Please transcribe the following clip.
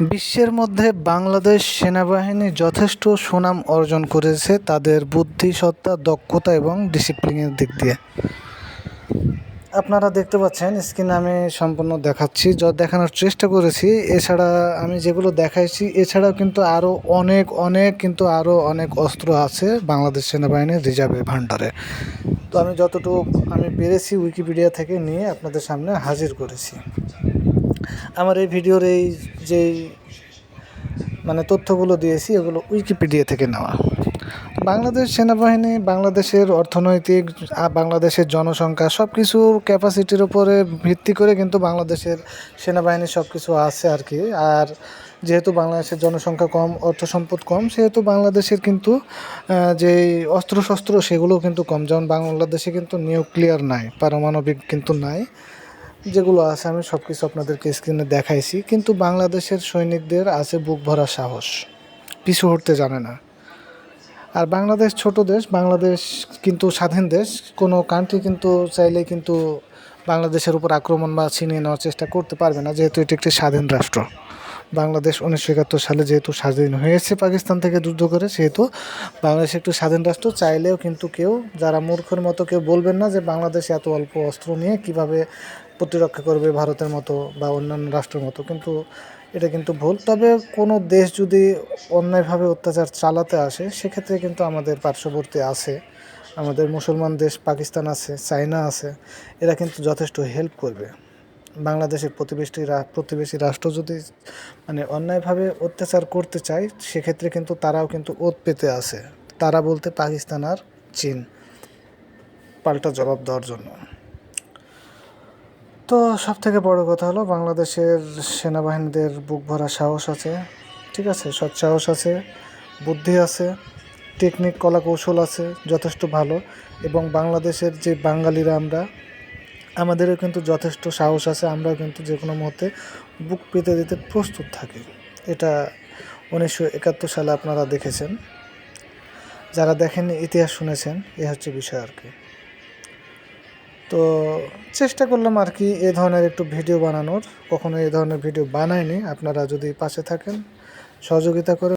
বিশ্বের মধ্যে বাংলাদেশ সেনাবাহিনী যথেষ্ট সুনাম অর্জন করেছে তাদের বুদ্ধিসত্তা, দক্ষতা এবং ডিসিপ্লিনের দিক দিয়ে। আপনারা দেখতে পাচ্ছেন স্ক্রিনে আমি সম্পূর্ণ দেখাচ্ছি। যা, দেখানোর চেষ্টা করেছি। এছাড়া আমি যেগুলো দেখাইছি, এছাড়াও কিন্তু আরও অনেক অনেক, কিন্তু আরও অনেক অস্ত্র আছে বাংলাদেশ সেনাবাহিনীর রিজার্ভে ভাণ্ডারে। তো আমি যতটুকু আমি পেরেছি উইকিপিডিয়া থেকে নিয়ে আপনাদের সামনে হাজির করেছি। আমার এই ভিডিওর এই যে মানে তথ্যগুলো দিয়েছি, এগুলো উইকিপিডিয়া থেকে নেওয়া। বাংলাদেশ সেনাবাহিনী, বাংলাদেশের অর্থনৈতিক বাংলাদেশের জনসংখ্যা সব কিছুর ক্যাপাসিটির উপরে ভিত্তি করে কিন্তু বাংলাদেশের সেনাবাহিনী সব কিছু আছে আর কি। আর যেহেতু বাংলাদেশের জনসংখ্যা কম, অর্থ সম্পদ কম, সেহেতু বাংলাদেশের কিন্তু যে অস্ত্রশস্ত্র, সেগুলোও কিন্তু কম। যেমন বাংলাদেশে কিন্তু নিউক্লিয়ার নাই, পারমাণবিক কিন্তু নাই। যেগুলো আছে, আমি সব কিছু আপনাদেরকে স্ক্রিনে দেখাইছি। কিন্তু বাংলাদেশের সৈনিকদের আছে বুক ভরা সাহস। পিছু হটতে জানে না। আর বাংলাদেশ ছোট দেশ, বাংলাদেশ কিন্তু স্বাধীন দেশ। কোনো কান্ট্রি কিন্তু চাইলে কিন্তু বাংলাদেশের উপর আক্রমণ বা ছিনিয়ে নেওয়ার চেষ্টা করতে পারবে না, যেহেতু এটি একটি স্বাধীন রাষ্ট্র। বাংলাদেশ উনিশশো একাত্তর সালে যেহেতু স্বাধীন হয়েছে পাকিস্তান থেকে যুদ্ধ করে, সেহেতু বাংলাদেশ একটু স্বাধীন রাষ্ট্র। চাইলেও কিন্তু কেউ, যারা মূর্খের মতো কেউ বলবেন না যে বাংলাদেশ এত অল্প অস্ত্র নিয়ে কীভাবে প্রতিরক্ষা করবে ভারতের মতো বা অন্যান্য রাষ্ট্রের মতো। কিন্তু এটা কিন্তু ভুল। তবে কোনো দেশ যদি অন্যায়ভাবে অত্যাচার চালাতে আসে, সেক্ষেত্রে কিন্তু আমাদের পার্শ্ববর্তী আছে। আমাদের মুসলমান দেশ পাকিস্তান আছে, চায়না আছে, এরা কিন্তু যথেষ্ট হেল্প করবে। বাংলাদেশের প্রতিবেশী প্রতিবেশী রাষ্ট্র যদি মানে অন্যায়ভাবে অত্যাচার করতে চায়, সেক্ষেত্রে কিন্তু তারাও কিন্তু ওত পেতে আছে। তারা বলতে পাকিস্তান আর চীন। পাল্টা জবাব দেওয়ার জন্য। তো সব থেকে বড় কথা হলো বাংলাদেশের সেনাবাহিনীদের বুক ভরা সাহস আছে, ঠিক আছে? সৎ সাহস আছে, বুদ্ধি আছে টেকনিক কলা কৌশল আছে, যথেষ্ট ভালো। এবং বাংলাদেশের যে বাঙালিরা আমরা, আমাদেরও কিন্তু যথেষ্ট সাহস আছে, আমরাও কিন্তু যে কোনো মুহূর্তে বুক পেতে দিতে প্রস্তুত থাকি। এটা উনিশশো একাত্তর সালে আপনারা দেখেছেন। যারা দেখেন ইতিহাস শুনেছেন, এ হচ্ছে বিষয় আর কি। তো চেষ্টা করলাম আর কি এ ধরনের একটু ভিডিও বানানোর। কখনো এ ধরনের ভিডিও বানায়নি আপনারা যদি পাশে থাকেন, সহযোগিতা করে